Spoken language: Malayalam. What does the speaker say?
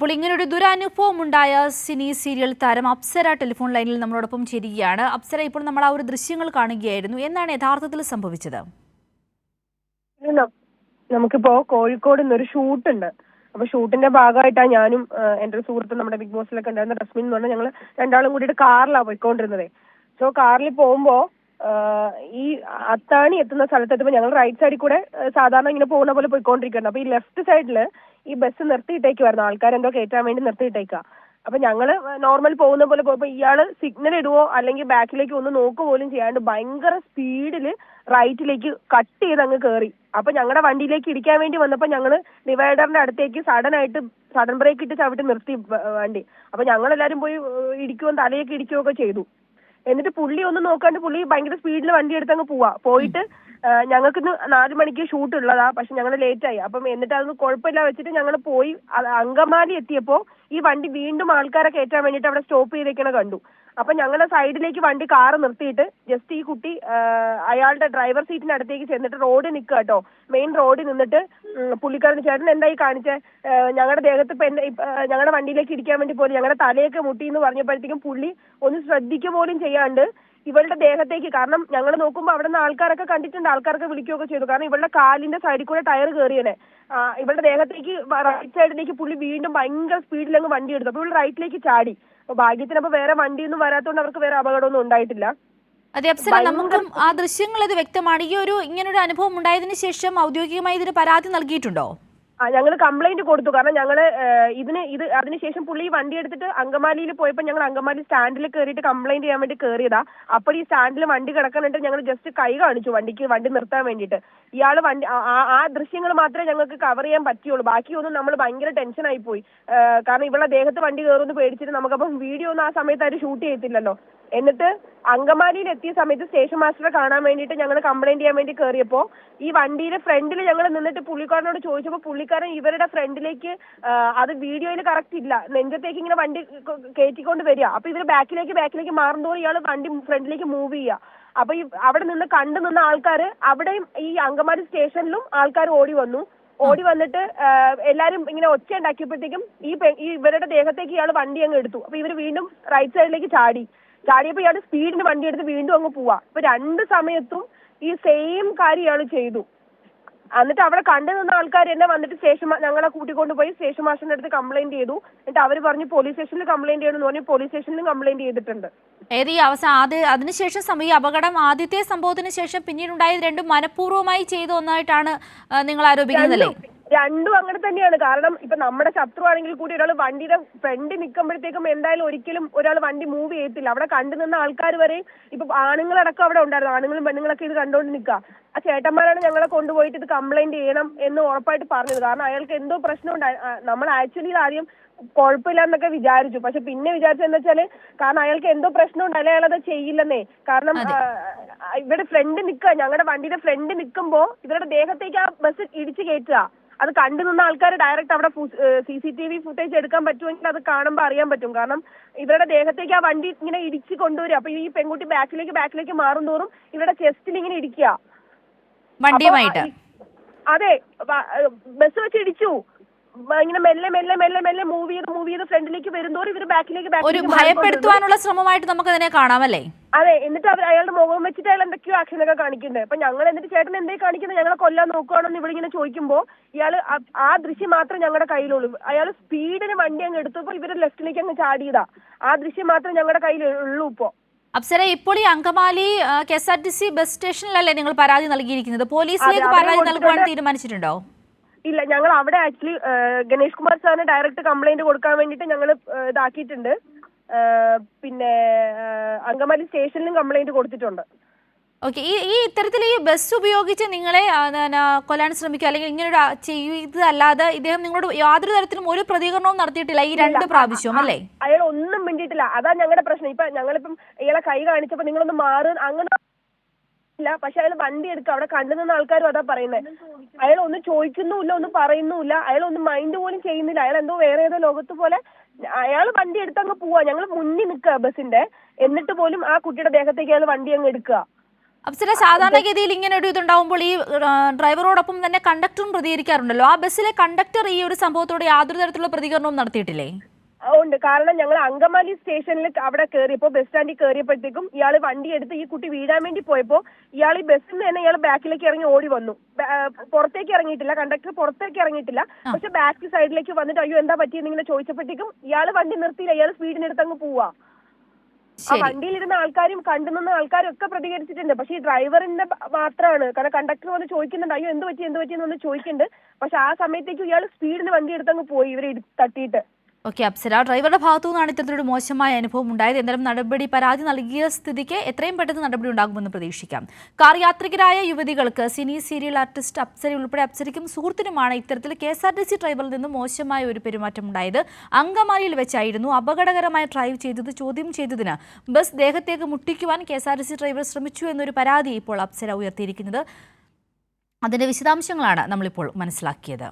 ഇപ്പോൾ ഇങ്ങനൊരു ദുരനുഭവം ഉണ്ടായ സിനി സീരിയൽ താരം അപ്സര ടെലിഫോൺ ലൈനിൽ നമ്മളോടൊപ്പം ചേരുകയാണ്. അപ്സര ഇപ്പോൾ നമ്മൾ ആ ഒരു ദൃശ്യങ്ങൾ കാണുകയായിരുന്നു. എന്താണ് യഥാർത്ഥത്തിൽ സംഭവിച്ചത്? നമുക്കിപ്പോ കോഴിക്കോട് ഷൂട്ട് ഉണ്ട് അപ്പൊ ഷൂട്ടിന്റെ ഭാഗമായിട്ടാണ് ഞാനും എന്റെ ഒരു സുഹൃത്തും നമ്മുടെ ബിഗ് ബോസിലൊക്കെ ഉണ്ടായിരുന്ന റസ്മിൻ എന്ന് പറഞ്ഞാൽ ഞങ്ങൾ രണ്ടാളും കൂടിയിട്ട് കാറിലാണ് പോയിക്കൊണ്ടിരുന്നത്. സോ കാറിൽ പോകുമ്പോ ഈ അത്താണി എത്തുന്ന സ്ഥലത്തെത്തുമ്പോൾ ഞങ്ങൾ റൈറ്റ് സൈഡിൽ കൂടെ സാധാരണ ഇങ്ങനെ പോകുന്ന പോലെ പോയിക്കൊണ്ടിരിക്കുകയാണ്. അപ്പൊ ഈ ലെഫ്റ്റ് സൈഡിൽ ഈ ബസ് നിർത്തിയിട്ടേക്കുമായിരുന്നു ആൾക്കാരെന്തോ കയറ്റാൻ വേണ്ടി നിർത്തിയിട്ടേക്കുക അപ്പൊ ഞങ്ങൾ നോർമൽ പോകുന്ന പോലെ പോയപ്പോ ഇയാൾ സിഗ്നൽ ഇടുവോ അല്ലെങ്കിൽ ബാക്കിലേക്ക് ഒന്ന് നോക്കുക പോലും ചെയ്യാണ്ട് ഭയങ്കര സ്പീഡിൽ റൈറ്റിലേക്ക് കട്ട് ചെയ്ത് അങ്ങ് കയറി അപ്പൊ ഞങ്ങളുടെ വണ്ടിയിലേക്ക് ഇടിക്കാൻ വേണ്ടി വന്നപ്പോ ഞങ്ങൾ ഡിവൈഡറിന്റെ അടുത്തേക്ക് സഡൻ ആയിട്ട് സഡൻ ബ്രേക്ക് ഇട്ട് ചവിട്ടി നിർത്തി വണ്ടി. അപ്പൊ ഞങ്ങൾ ഞങ്ങളെല്ലാരും പോയി ഇടിക്കുവോ തലയൊക്കെ ഇടിക്കുകയൊക്കെ ചെയ്തു. എന്നിട്ട് പുള്ളി ഒന്നും നോക്കാണ്ട് പുള്ളി ഭയങ്കര സ്പീഡിൽ വണ്ടി എടുത്ത് അങ്ങ് പോവാ. പോയിട്ട് ഞങ്ങൾക്ക് ഇന്ന് നാല് മണിക്ക് ഷൂട്ട് ഉള്ളതാ പക്ഷെ ഞങ്ങൾ ലേറ്റ് ആയി. അപ്പം എന്നിട്ട് അതൊന്നും കുഴപ്പമില്ല വെച്ചിട്ട് ഞങ്ങൾ പോയി അങ്കമാലി എത്തിയപ്പോ ഈ വണ്ടി വീണ്ടും ആൾക്കാരെ കയറ്റാൻ വേണ്ടിയിട്ട് അവിടെ സ്റ്റോപ്പ് ചെയ്തേക്കണ കണ്ടു. അപ്പൊ ഞങ്ങളുടെ സൈഡിലേക്ക് വണ്ടി കാറ് നിർത്തിയിട്ട് ജസ്റ്റ് ഈ കുട്ടി അയാളുടെ ഡ്രൈവർ സീറ്റിന് അടുത്തേക്ക് ചെന്നിട്ട് റോഡിൽ നിൽക്കുക കേട്ടോ. മെയിൻ റോഡിൽ നിന്നിട്ട് പുള്ളിക്കാരൻ ചേട്ടൻ എന്തായി കാണിച്ചേ? ഞങ്ങളുടെ ദേഹത്ത് ഇപ്പൊ എന്റെ ഞങ്ങളുടെ വണ്ടിയിലേക്ക് ഇരിക്കാൻ വേണ്ടി പോലും ഞങ്ങളുടെ തലയൊക്കെ മുട്ടി എന്ന് പറഞ്ഞപ്പോഴത്തേക്കും പുള്ളി ഒന്ന് ശ്രദ്ധിക്കുക പോലും ചെയ്യാണ്ട് ഇവളുടെ ദേഹത്തേക്ക്. കാരണം ഞങ്ങൾ നോക്കുമ്പോൾ അവിടെ നിന്ന് ആൾക്കാരൊക്കെ കണ്ടിട്ടുണ്ട്. ആൾക്കാരൊക്കെ വിളിക്കുകയൊക്കെ ചെയ്തു. കാരണം ഇവളുടെ കാലിന്റെ സൈഡിൽ കൂടെ ടയർ കയറിയനെ ഇവളുടെ ദേഹത്തേക്ക് റൈറ്റ് സൈഡിലേക്ക് പുള്ളി വീണ്ടും ഭയങ്കര സ്പീഡിൽ അങ്ങ് വണ്ടി എടുത്തു. അപ്പോൾ ഇവൾ റൈറ്റിലേക്ക് ചാടി. അപ്പൊ ഭാഗ്യത്തിന് അപ്പൊ വേറെ വണ്ടിയൊന്നും വരാത്തതുകൊണ്ട് അവർക്ക് വേറെ അപകടമൊന്നും ഉണ്ടായിട്ടില്ല. അതെ അപ്സര നമുക്കും ആ ദൃശ്യങ്ങൾ അത് വ്യക്തമാണ്. ഈ ഒരു ഇങ്ങനൊരു അനുഭവം ഉണ്ടായതിനു ശേഷം ഔദ്യോഗികമായി ഇതിന് പരാതി നൽകിയിട്ടുണ്ടോ? ആ ഞങ്ങൾ കംപ്ലൈന്റ് കൊടുത്തു. കാരണം ഞങ്ങൾ ഇതിന് ഇത് അതിനുശേഷം പുള്ളി വണ്ടി എടുത്തിട്ട് അങ്കമാലിയിൽ പോയപ്പോൾ ഞങ്ങൾ അങ്കമാലി സ്റ്റാൻഡിൽ കയറിയിട്ട് കംപ്ലൈന്റ് ചെയ്യാൻ വേണ്ടി കയറിയതാ അപ്പോൾ ഈ സ്റ്റാൻഡിൽ വണ്ടി കിടക്കുന്നുണ്ട്. ഞങ്ങൾ ജസ്റ്റ് കൈ കാണിച്ചു വണ്ടിക്ക് വണ്ടി നിർത്താൻ വേണ്ടിയിട്ട്. ഇയാൾ വണ്ടി ആ- ദൃശ്യങ്ങൾ മാത്രമേ ഞങ്ങൾക്ക് കവർ ചെയ്യാൻ പറ്റിയുള്ളൂ ബാക്കിയൊന്നും നമ്മൾ ഭയങ്കര ടെൻഷനായി പോയി. കാരണം ഇവളുടെ ദേഹത്ത് വണ്ടി കയറുമെന്ന് പേടിച്ചിട്ട് നമുക്കപ്പം വീഡിയോ ഒന്നും ആ സമയത്ത് ഷൂട്ട് ചെയ്യത്തില്ലല്ലോ. എന്നിട്ട് അങ്കമാലിയിൽ എത്തിയ സമയത്ത് സ്റ്റേഷൻ മാസ്റ്ററെ കാണാൻ വേണ്ടിയിട്ട് ഞങ്ങൾ കംപ്ലൈന്റ് ചെയ്യാൻ വേണ്ടി കയറിയപ്പോൾ ഈ വണ്ടിയുടെ ഫ്രണ്ടിൽ ഞങ്ങൾ നിന്നിട്ട് പുള്ളിക്കാരനോട് ചോദിച്ചപ്പോൾ പുള്ളിക്കാരൻ ഇവരുടെ ഫ്രണ്ടിലേക്ക് അത് വീഡിയോയിൽ കറക്റ്റ് ഇല്ല. നെഞ്ചത്തേക്ക് ഇങ്ങനെ വണ്ടി കയറ്റിക്കൊണ്ട് വരിക. അപ്പൊ ഇവർ ബാക്കിലേക്ക് ബാക്കിലേക്ക് മാറുന്നതോറും ഇയാൾ വണ്ടി ഫ്രണ്ടിലേക്ക് മൂവ് ചെയ്യുക. അപ്പൊ ഈ അവിടെ നിന്ന് കണ്ടു നിന്ന ആൾക്കാർ അവിടെയും ഈ അങ്കമാലി സ്റ്റേഷനിലും ആൾക്കാർ ഓടി വന്നു. ഓടി വന്നിട്ട് എല്ലാരും ഇങ്ങനെ ഒച്ച ഉണ്ടാക്കിയപ്പോഴത്തേക്കും ഈ ഇവരുടെ ദേഹത്തേക്ക് ഇയാൾ വണ്ടി അങ്ങ് എടുത്തു. അപ്പൊ ഇവർ വീണ്ടും റൈറ്റ് സൈഡിലേക്ക് ചാടി. ചാടിയപ്പോ ഇയാൾ സ്പീഡിന് വണ്ടി എടുത്ത് വീണ്ടും അങ്ങ് പോവാ. അപ്പൊ രണ്ട് സമയത്തും ഈ സെയിം കാര്യം ഇയാൾ ചെയ്തു. എന്നിട്ട് അവിടെ കണ്ടു നിന്ന ആൾക്കാർ എന്നെ വന്നിട്ട് സ്റ്റേഷൻ ഞങ്ങളെ കൂട്ടിക്കൊണ്ട് പോയി സ്റ്റേഷൻ മാസ്റ്ററിന്റെ അടുത്ത് കംപ്ലൈന്റ് ചെയ്തു. എന്നിട്ട് അവർ പറഞ്ഞു പോലീസ് സ്റ്റേഷനിൽ കംപ്ലൈന്റ് ചെയ്യണമെന്ന് പറഞ്ഞു പോലീസ് സ്റ്റേഷനിലും കംപ്ലൈന്റ് ചെയ്തിട്ടുണ്ട്. ഏത് ഈ അവസാനം ആദ്യ അതിനുശേഷം സമയം ഈ അപകടം ആദ്യത്തെ സംഭവത്തിന് ശേഷം പിന്നീടുണ്ടായത് രണ്ടും മനഃപൂർവമായി ചെയ്തു ഒന്നായിട്ടാണ് നിങ്ങൾ ആരോപിക്കുന്നതല്ലേ? രണ്ടും രണ്ടും അങ്ങനെ തന്നെയാണ്. കാരണം ഇപ്പൊ നമ്മുടെ ശത്രു ആണെങ്കിൽ കൂടി ഒരാൾ വണ്ടിയുടെ ഫ്രണ്ട് നിൽക്കുമ്പോഴത്തേക്കും എന്തായാലും ഒരിക്കലും ഒരാൾ വണ്ടി മൂവ് ചെയ്യത്തില്ല. അവിടെ കണ്ടു നിന്ന ആൾക്കാർ വരെ ഇപ്പൊ ആണുങ്ങളടക്കം അവിടെ ഉണ്ടായിരുന്നു. ആണുങ്ങളും പെണ്ണുങ്ങളൊക്കെ ഇത് കണ്ടുകൊണ്ട് നിൽക്കുക ആ ചേട്ടന്മാരാണ് ഞങ്ങളെ കൊണ്ടുപോയിട്ട് ഇത് കംപ്ലൈന്റ് ചെയ്യണം എന്ന് ഉറപ്പായിട്ട് പറഞ്ഞത്. കാരണം അയാൾക്ക് എന്തോ പ്രശ്നം ഉണ്ടായി. ആ, നമ്മൾ ആക്ച്വലി ആദ്യം കുഴപ്പമില്ല എന്നൊക്കെ വിചാരിച്ചു. പക്ഷെ പിന്നെ വിചാരിച്ചത് എന്താ വെച്ചാൽ കാരണം അയാൾക്ക് എന്തോ പ്രശ്നം ഉണ്ട് അയാളത് ചെയ്യില്ലെന്നേ. കാരണം ഇവിടെ ഫ്രണ്ട് നിൽക്കുക ഞങ്ങളുടെ വണ്ടിയുടെ ഫ്രണ്ട് നിൽക്കുമ്പോ ഇവരുടെ ദേഹത്തേക്ക് ആ ബസ് ഇടിച്ചു കയറ്റുക അത് കണ്ടു നിന്ന ആൾക്കാർ ഡയറക്റ്റ് അവിടെ C C T V footage എടുക്കാൻ പറ്റുമെങ്കിൽ അത് കാണുമ്പോൾ അറിയാൻ പറ്റും. കാരണം ഇവരുടെ ദേഹത്തേക്ക് ആ വണ്ടി ഇങ്ങനെ ഇടിച്ച് കൊണ്ടുവരിക. അപ്പൊ ഈ പെൺകുട്ടി ബാക്കിലേക്ക് ബാക്കിലേക്ക് മാറും തോറും ഇവരുടെ ചെസ്റ്റിൽ ഇങ്ങനെ ഇടിക്കുക. വണ്ടിയുമായിട്ട്. അതെ ബസ് വെച്ച് ഇടിച്ചു. ഇങ്ങനെ മെല്ലെ മെല്ലെ മെല്ലെ മെല്ലെ മൂവ് ചെയ്ത് മൂവ് ചെയ്ത് ഫ്രണ്ടിലേക്ക് വരുന്നോറും ഇവർ ബാക്കിലേക്ക് ഒരു ഭയപ്പെടുത്തുവാനുള്ള ശ്രമമായിട്ട് നമുക്ക് അതിനെ കാണാമല്ലേ? അതെ എന്നിട്ട് അവർ അയാളുടെ മുഖം വെച്ചിട്ട് അയാൾ എന്തൊക്കെയോ ആക്ഷനൊക്കെ കാണിക്കുന്നുണ്ട്. അപ്പൊ ഞങ്ങൾ എന്നിട്ട് ചേട്ടൻ എന്തേ കാണിക്കുന്നത് ഞങ്ങളെ കൊല്ലാൻ നോക്കുവാണെന്ന് ഇവിടെ ഇങ്ങനെ ചോദിക്കുമ്പോ ഇയാൾ ആ- ദൃശ്യം മാത്രം ഞങ്ങളുടെ കയ്യിലുള്ളൂ. അയാൾ സ്പീഡിന് വണ്ടി അങ്ങ് എടുത്തപ്പോ ഇവർ ലെഫ്റ്റിലേക്ക് അങ്ങ് ചാടിയതാ. ആ ദൃശ്യം മാത്രം ഞങ്ങളുടെ കയ്യിലുള്ളൂ ഇപ്പോ. അപ്സര ഇപ്പോൾ ഈ Angamaly K S R T C bus സ്റ്റേഷനിലല്ലേ നിങ്ങൾ പരാതി നൽകിയിരിക്കുന്നത്? പോലീസിലേക്ക് പരാതി നൽകുവാൻ തീരുമാനിച്ചിട്ടുണ്ടോ? ഇല്ല ഞങ്ങൾ അവിടെ ആക്ച്വലി ഗണേഷ് കുമാർ സാറിന് ഡയറക്റ്റ് കംപ്ലൈന്റ് കൊടുക്കാൻ വേണ്ടിയിട്ട് ഞങ്ങൾ ഇതാക്കിയിട്ടുണ്ട്. പിന്നെ അങ്കമാലി സ്റ്റേഷനിലും കംപ്ലൈന്റ് കൊടുത്തിട്ടുണ്ട്. ഓക്കെ ഈ ഈ ഇത്തരത്തിൽ ഈ ബസ് ഉപയോഗിച്ച് നിങ്ങളെ കൊല്ലാൻ ശ്രമിക്കുക അല്ലെങ്കിൽ ഇങ്ങനെ ഒരു ചെയ്തതല്ലാതെ ഇദ്ദേഹം നിങ്ങളോട് യാതൊരു തരത്തിലും ഒരു പ്രതികരണവും നടത്തിയിട്ടില്ല ഈ രണ്ട് പ്രാവശ്യവും അല്ലേ? അയാൾ ഒന്നും മിണ്ടിയിട്ടില്ല. അതാ ഞങ്ങളുടെ പ്രശ്നം. ഇപ്പൊ ഞങ്ങളിപ്പം ഇയാളെ കൈ കാണിച്ചപ്പോ നിങ്ങളൊന്ന് മാറ് അങ്ങനെ ഇല്ല പക്ഷെ അയാൾ വണ്ടി എടുക്കുക അവിടെ കണ്ടു നിന്ന ആൾക്കാരും അതാ പറയുന്നത് അയാൾ ഒന്നും ചോദിക്കുന്നുമില്ല ഒന്നും പറയുന്നുമില്ല. അയാൾ ഒന്നും മൈൻഡ് പോലും ചെയ്യുന്നില്ല. അയാൾ എന്തോ വേറെ ഏതോ ലോകത്ത് പോലെ അയാൾ വണ്ടി എടുത്ത് എടുത്തങ്ങ് പോവാ. ഞങ്ങൾ മുന്നിൽ നിൽക്കുക ബസിന്റെ എന്നിട്ട് പോലും ആ കുട്ടിയുടെ ദേഹത്തേക്ക് അയാൾ വണ്ടി അങ്ങ് എടുക്കുക. അപ്സര സാധാരണഗതിയിൽ ഇങ്ങനെ ഒരു ഇതുണ്ടാവുമ്പോൾ ഈ ഡ്രൈവറോടൊപ്പം തന്നെ കണ്ടക്ടറും പ്രതികരിക്കാറുണ്ടല്ലോ. ആ ബസ്സിലെ കണ്ടക്ടർ ഈ ഒരു സംഭവത്തോട് യാതൊരു തരത്തിലുള്ള പ്രതികരണവും നടത്തിയിട്ടില്ലേ? ഉണ്ട്. കാരണം ഞങ്ങൾ അങ്കമാലി സ്റ്റേഷനിൽ അവിടെ കയറിയപ്പോ ബസ് സ്റ്റാൻഡിൽ കയറിയപ്പോഴത്തേക്കും ഇയാൾ വണ്ടി എടുത്ത് ഈ കുട്ടി വീടാൻ വേണ്ടി പോയപ്പോ ഇയാൾ ഈ ബസ്സിൽ നിന്ന് തന്നെ ഇയാൾ ബാക്കിലേക്ക് ഇറങ്ങി ഓടി വന്നു. പുറത്തേക്ക് ഇറങ്ങിയിട്ടില്ല. കണ്ടക്ടർ പുറത്തേക്ക് ഇറങ്ങിയിട്ടില്ല. പക്ഷെ ബാക്ക് സൈഡിലേക്ക് വന്നിട്ട് അയ്യോ എന്താ പറ്റിയെന്ന് ഇങ്ങനെ ചോദിച്ചപ്പോഴത്തേക്കും ഇയാൾ വണ്ടി നിർത്തിയില്ല. ഇയാൾ സ്പീഡിനെടുത്ത് അങ്ങ് പോവാ. ആ വണ്ടിയിലിരുന്ന ആൾക്കാരും കണ്ടു നിന്ന ആൾക്കാരും ഒക്കെ പ്രതികരിച്ചിട്ടുണ്ട്. പക്ഷെ ഈ ഡ്രൈവറിന്റെ മാത്രമാണ് കാരണം കണ്ടക്ടർ വന്ന് ചോദിക്കുന്നുണ്ട് അയ്യോ എന്ത് പറ്റി? എന്ത് പറ്റി എന്ന് ചോദിക്കുന്നുണ്ട്. പക്ഷെ ആ സമയത്തേക്ക് ഇയാൾ സ്പീഡിന് വണ്ടി എടുത്തങ്ങ് പോയി ഇവരെ തട്ടിയിട്ട്. ഓക്കെ അപ്സര ഡ്രൈവറുടെ ഭാഗത്തു നിന്നാണ് ഇത്തരത്തിലൊരു മോശമായ അനുഭവം ഉണ്ടായത്. എന്തായാലും നടപടി പരാതി നൽകിയ സ്ഥിതിക്ക് എത്രയും പെട്ടെന്ന് നടപടി ഉണ്ടാകുമെന്ന് പ്രതീക്ഷിക്കാം. കാർ യാത്രികരായ യുവതികൾക്ക് സിനി സീരിയൽ ആർട്ടിസ്റ്റ് അപ്സര ഉൾപ്പെടെ അപ്സരയ്ക്കും സുഹൃത്തിനുമാണ് ഇത്തരത്തിൽ K S R T C ഡ്രൈവറിൽ നിന്ന് മോശമായ ഒരു പെരുമാറ്റം ഉണ്ടായത്. അങ്കമാലിയിൽ വെച്ചായിരുന്നു അപകടകരമായി ഡ്രൈവ് ചെയ്തത് ചോദ്യം ചെയ്തതിന്. ബസ് ദേഹത്തേക്ക് മുട്ടിക്കുവാൻ K S R T C driver ശ്രമിച്ചു എന്നൊരു പരാതി ഇപ്പോൾ അപ്സര ഉയർത്തിയിരിക്കുന്നത്. അതിന്റെ വിശദാംശങ്ങളാണ് നമ്മളിപ്പോൾ മനസ്സിലാക്കിയത്.